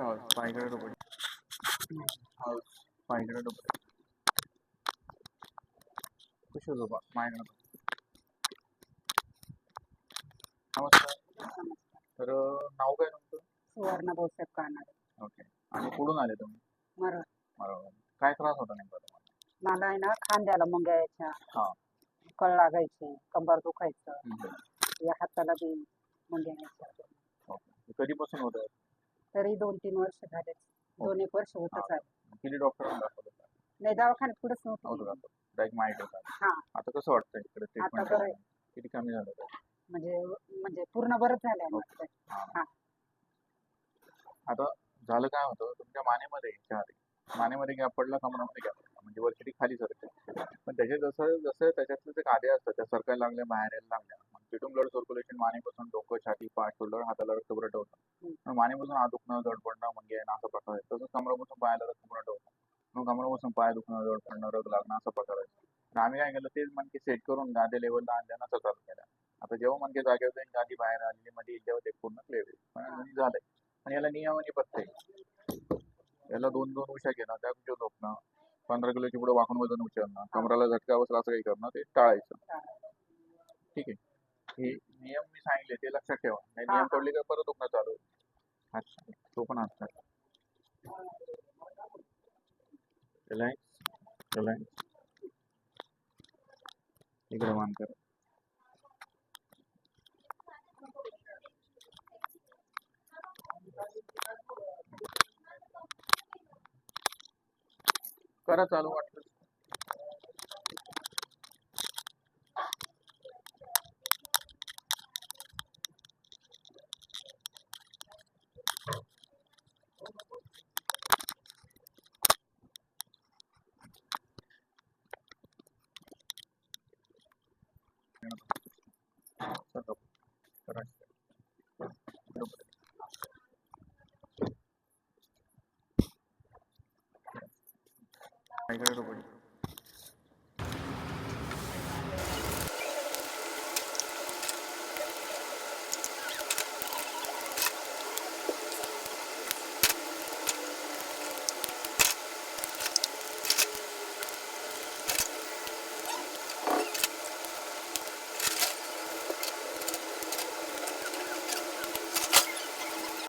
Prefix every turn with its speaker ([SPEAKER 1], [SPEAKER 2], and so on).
[SPEAKER 1] Dobale house पायगड डोबळे कुशल झोपा मायगड नमस्कार. तर नाव काय तुमचं?
[SPEAKER 2] सुवर्ण भाऊसाहेब कानाडे
[SPEAKER 1] ओके. आणि कुठून आले तुम्ही? बरोबर काय त्रास होता नेमका तुम्हाला?
[SPEAKER 2] मला आहे ना खांद्याला मुंग्या यायच्या
[SPEAKER 1] हा.
[SPEAKER 2] कळ लागायचे कंबर दुखायचं.
[SPEAKER 1] हम्म.
[SPEAKER 2] या हाताला बी मुंग्या यायच्या.
[SPEAKER 1] ओके. कधीपासून होत
[SPEAKER 2] तरी दोन तीन वर्ष झाले दोन एक वर्ष होतच. आहे.
[SPEAKER 1] किती दाखवलं
[SPEAKER 2] नाही दवाखान्यात पुढेच
[SPEAKER 1] नव्हतं. डायरेक्ट माहिती होता.
[SPEAKER 2] हा.
[SPEAKER 1] आता कसं वाटतं इकडे
[SPEAKER 2] आता
[SPEAKER 1] ट्रीटमेंट
[SPEAKER 2] बरं आहे.
[SPEAKER 1] किती कमी झालं ते?
[SPEAKER 2] म्हणजे म्हणजे पूर्ण बरंच झालंय माझं.
[SPEAKER 1] हा.
[SPEAKER 2] हा.
[SPEAKER 1] आता झालं काय होतं? तुमच्या मानेमध्ये याच्या आधी. मानेमध्ये गॅप पडला कमरामध्ये गॅप पडला? म्हणजे वरची खाली सरकते पण त्याचे जसं जसं त्याच्यातले जे कादे असतात त्या सरकायला लागल्या बाहेर यायला लागल्या. तिथून ब्लड सर्क्युलेशन मानेपासून डोकं छाती पाठ शोल्डर हाताला रक्त पुरवठा होतं मानेपासून हात दुखणं जड पडणं म्हणजे असा प्रकार आहे. तसंच कमरापासून पायाला रक्त पुरवठा होतं मग कमरापासून पाय दुखणं जड पडणं रग लागणं असा प्रकार आहे. आणि आम्ही काय केलं तेच मणके सेट करून गादे लेवलला आणल्यानं चालू केलं. आता जेव्हा मणके जागेवर जाईल गादी बाहेर आलेली मध्ये तेव्हा ते पूर्ण क्लिअर पण म्हणजे झालंय. पण याला नियमाने पत्ते. याला दोन दोन उशा घेणं त्या उशा झोपणं पंधरा किलोची पुढे वाकून वजन उचलणं कमराला झटका बसला असं काही करणं ते टाळायचं. ठीक आहे. हे नियम मी सांगितले ते लक्षात ठेवा. नाही
[SPEAKER 2] हा,
[SPEAKER 1] नियम
[SPEAKER 2] हा.
[SPEAKER 1] तोडले का परत दुखणं चालू होईल. अच्छा तो पण रिलॅक्स रिलॅक्स इकडे मान कर. करा चालू वाटलं 저녁 11시 아, 이거 읽어보니까.